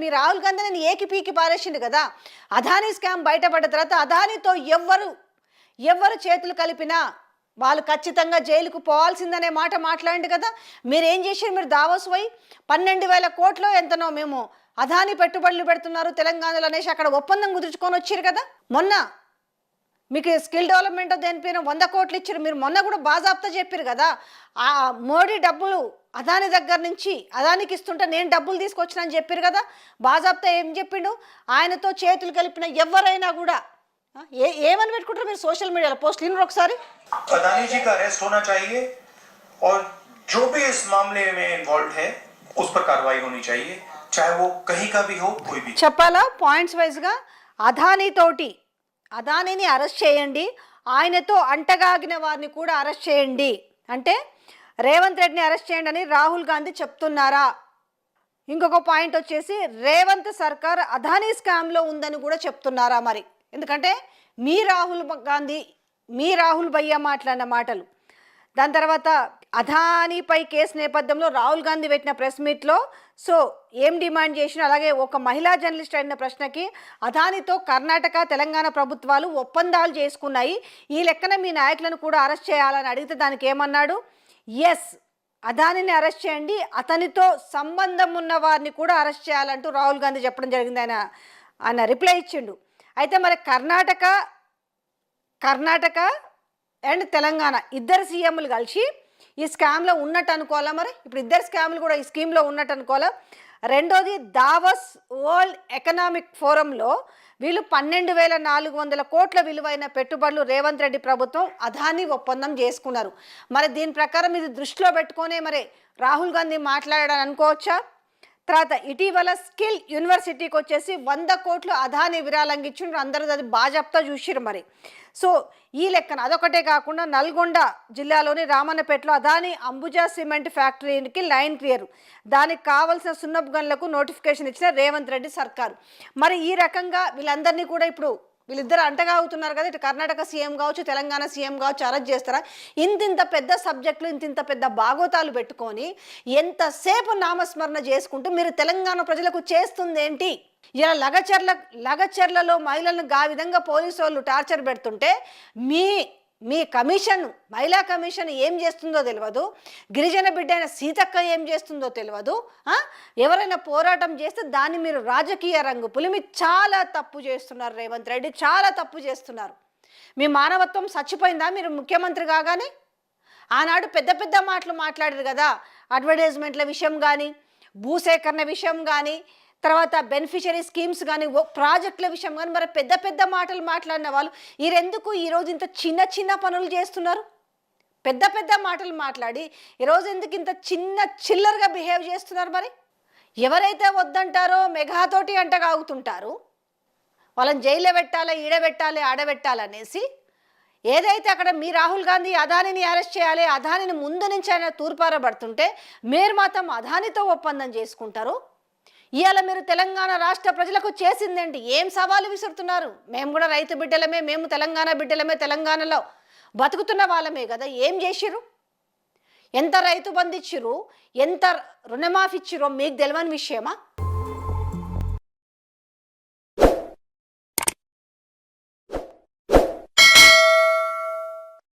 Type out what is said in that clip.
మీ రాహుల్ గాంధీ నేను ఏకి పీకి పారేసిండు కదా. అదానీ స్కామ్ బయటపడ్డ తర్వాత అదానీతో ఎవ్వరు ఎవ్వరు చేతులు కలిపినా వాళ్ళు ఖచ్చితంగా జైలుకు పోవాల్సిందనే మాట మాట్లాడండి కదా. మీరు ఏం చేశారు? మీరు దావోస్ పోయి పన్నెండు వేల కోట్లో ఎంతనో మేము అదాని పెట్టుబడులు పెడుతున్నారు తెలంగాణలో అనేసి అక్కడ ఒప్పందం కుదుర్చుకొని వచ్చారు కదా. మొన్న మీకు స్కిల్ డెవలప్మెంట్ దేనిపైన వంద కోట్లు ఇచ్చారు మీరు మొన్న కూడా బాజాబ్తా చెప్పారు కదా ఆ మోడీ డబ్బులు అదాని దగ్గర నుంచి అదానికి ఇస్తుంటే నేను డబ్బులు తీసుకొచ్చిన అని చెప్పారు కదా బాజాబ్తా ఏం చెప్పిండు ఆయనతో చేతులు కలిపిన ఎవరైనా కూడా ఆ, ఏ ఏమని పెట్టుకుంటారు మీరు సోషల్ మీడియాలో పోస్ట్ వినరు ఒకసారి अदानी जी का अरेस्ट होना चाहिए और जो भी इस मामले में इन्वॉल्व है उस पर कार्रवाई होनी चाहिए चाहे वो कहीं का भी हो कोई भी చెప్పాలా పాయింట్స్ వైజ్గా అదానీ తోటి అదానిని అరెస్ట్ చేయండి. ఆయనతో అంటగాగిన వారిని కూడా అరెస్ట్ చేయండి. అంటే రేవంత్ రెడ్డిని అరెస్ట్ చేయండి అని రాహుల్ గాంధీ చెప్తున్నారా? ఇంకొక పాయింట్ వచ్చేసి రేవంత్ సర్కార్ అదానీ స్కామ్లో ఉందని కూడా చెప్తున్నారా మరి? ఎందుకంటే మీ రాహుల్ గాంధీ మీ రాహుల్ భయ్య మాట్లాడిన మాటలు. దాని తర్వాత అదానీపై కేసు నేపథ్యంలో రాహుల్ గాంధీ పెట్టిన ప్రెస్ మీట్లో సో ఏం డిమాండ్ చేసిన అలాగే ఒక మహిళా జర్నలిస్ట్ అడిగిన ప్రశ్నకి అదానితో కర్ణాటక తెలంగాణ ప్రభుత్వాలు ఒప్పందాలు చేసుకున్నాయి. ఈ లెక్కన మీ నాయకులను కూడా అరెస్ట్ చేయాలని అడిగితే దానికి ఏమన్నాడు? ఎస్ అదానిని అరెస్ట్ చేయండి. అతనితో సంబంధం ఉన్న వారిని కూడా అరెస్ట్ చేయాలంటూ రాహుల్ గాంధీ చెప్పడం జరిగింది ఆయన. ఆయన రిప్లై ఇచ్చిండు. అయితే మరి కర్ణాటక కర్ణాటక అండ్ తెలంగాణ ఇద్దరు సీఎంలు కలిసి ఈ స్కామ్లో ఉన్నట్టు అనుకోవాలా మరి? ఇప్పుడు ఇద్దరు స్కామ్లు కూడా ఈ స్కీమ్లో ఉన్నట్టు అనుకోవాలా? రెండోది దావస్ వరల్డ్ ఎకనామిక్ ఫోరంలో వీళ్ళు పన్నెండు వేల నాలుగు వందల కోట్ల విలువైన పెట్టుబడులు రేవంత్ రెడ్డి ప్రభుత్వం అదాని ఒప్పందం చేసుకున్నారు. మరి దీని ప్రకారం ఇది దృష్టిలో పెట్టుకొనే మరి రాహుల్ గాంధీ మాట్లాడాడని అనుకోవచ్చా? తర్వాత ఇటీవల స్కిల్ యూనివర్సిటీకి వచ్చేసి వంద కోట్లు అదాని విరాళంగా ఇచ్చిండ్రు అందరూ అది బాజాప్తా చూసిరు మరి. సో ఈ లెక్కన అదొకటే కాకుండా నల్గొండ జిల్లాలోని రామన్నపేటలో అదాని అంబుజా సిమెంట్ ఫ్యాక్టరీకి లైన్ క్లియర్. దానికి కావలసిన సున్నపు గన్లకు నోటిఫికేషన్ ఇచ్చిన రేవంత్ రెడ్డి సర్కారు. మరి ఈ రకంగా వీళ్ళందరినీ కూడా ఇప్పుడు వీళ్ళిద్దరు అంటగా అవుతున్నారు కదా ఇటు కర్ణాటక సీఎం కావచ్చు తెలంగాణ సీఎం కావచ్చు అరెస్ట్ చేస్తారా? ఇంత ఇంత పెద్ద సబ్జెక్టులు ఇంత ఇంత పెద్ద భాగోతాలు పెట్టుకొని ఎంతసేపు నామస్మరణ చేసుకుంటూ మీరు తెలంగాణ ప్రజలకు చేస్తుంది ఏంటి ఇలా లగచర్ల లగచర్లలో మహిళలను గా విధంగా పోలీసు వాళ్ళు టార్చర్ పెడుతుంటే మీ మీ కమిషన్ మహిళా కమిషన్ ఏం చేస్తుందో తెలియదు గిరిజన బిడ్డ అయిన సీతక్క ఏం చేస్తుందో తెలియదు ఎవరైనా పోరాటం చేస్తే దాన్ని మీరు రాజకీయ రంగు పులిమి చాలా తప్పు చేస్తున్నారు రేవంత్ రెడ్డి చాలా తప్పు చేస్తున్నారు. మీ మానవత్వం చచ్చిపోయిందా? మీరు ముఖ్యమంత్రి కాగానే? ఆనాడు పెద్ద పెద్ద మాటలు మాట్లాడారు కదా అడ్వర్టైజ్మెంట్ల విషయం కానీ భూసేకరణ విషయం కానీ తర్వాత బెనిఫిషరీ స్కీమ్స్ కానీ ఓ ప్రాజెక్టుల విషయం కానీ మరి పెద్ద పెద్ద మాటలు మాట్లాడిన వాళ్ళు ఈరెందుకు ఈరోజు ఇంత చిన్న చిన్న పనులు చేస్తున్నారు? పెద్ద పెద్ద మాటలు మాట్లాడి ఈరోజు ఎందుకు ఇంత చిన్న చిల్లరగా బిహేవ్ చేస్తున్నారు మరి? ఎవరైతే వద్దంటారో మెగాతోటి అంటగాగుతుంటారు వాళ్ళని జైల్లో పెట్టాలి ఈడబెట్టాలి ఆడబెట్టాలనేసి ఏదైతే అక్కడ మీ రాహుల్ గాంధీ అదానిని అరెస్ట్ చేయాలి అదానిని ముందు నుంచి ఆయన తూర్పారబడుతుంటే మీరు మాత్రం అదానితో ఒప్పందం చేసుకుంటారు. ఇవాళ మీరు తెలంగాణ రాష్ట్ర ప్రజలకు చేసిందేంటి? ఏం సవాలు విసురుతున్నారు? మేము కూడా రైతు బిడ్డలమే మేము తెలంగాణ బిడ్డలమే తెలంగాణలో బతుకుతున్న వాళ్ళమే కదా ఏం చేసిర్రు? ఎంత రైతు బంధు ఇచ్చిర్రు ఎంత రుణమాఫీ ఇచ్చిర్రో మీకు తెలియని విషయమా?